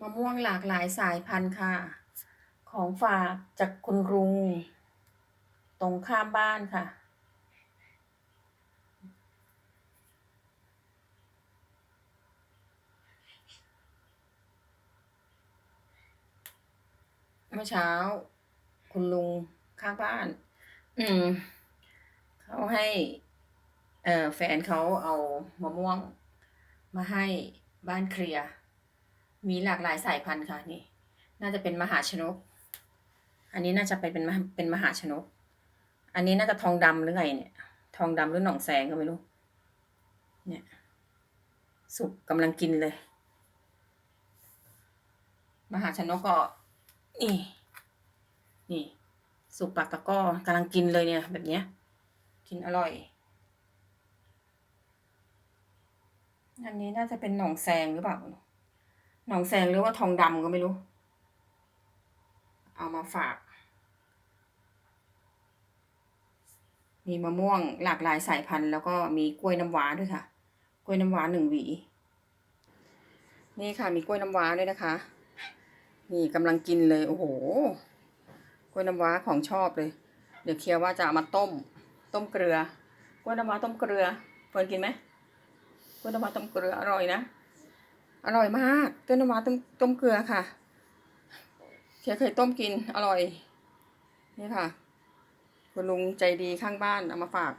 มะม่วงหลากหลายสายพันธุ์ค่ะ ของฝากจากคุณลุง ตรงข้ามบ้านค่ะ เมื่อเช้า คุณลุงข้างบ้าน อืม เขาให้ เอ่อ แฟนเขาเอามะม่วงมาให้บ้านเคลียร์ มีหลากหลายสายพันธุ์ค่ะนี่ น่าจะเป็นมหาชนก อันนี้น่าจะไปเป็นเป็นมหาชนก อันนี้น่าจะทองดำหรือไงเนี่ย ทองดำหรือหนองแสงก็ไม่รู้ เนี่ย สุกกำลังกินเลย มหาชนกก็ นี่ นี่ สุกปากตะก้อกำลังกินเลยเนี่ย แบบเนี้ย กินอร่อย อันนี้น่าจะเป็นหนองแซงหรือเปล่า หนองแซงหรือว่าทองดำก็ไม่รู้ เอามาฝาก มีมะม่วงหลากหลายสายพันธุ์ แล้วก็มีกล้วยน้ำว้าด้วยค่ะ กล้วยน้ำว้าหนึ่งหวี นี่ค่ะมีกล้วยน้ำว้าด้วยนะคะ นี่กำลังกินเลยโอ้โห กล้วยน้ำว้าของชอบเลย เดี๋ยวเคียวว่าจะเอามาต้ม ต้มเกลือ กล้วยน้ำว้าต้มเกลือเฟิร์นกินไหมกล้วยน้ำว้าต้มเกลืออร่อยนะ อร่อยมากกล้วยน้ำว้าต้มต้มเกลือค่ะเคียเคยต้มกินอร่อย นี่ค่ะ คุณลุงใจดีข้างบ้านเอามาฝาก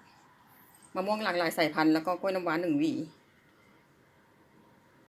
มะม่วงหลากหลายสายพันธุ์แล้วก็กล้วยน้ำว้าหนึ่งหวี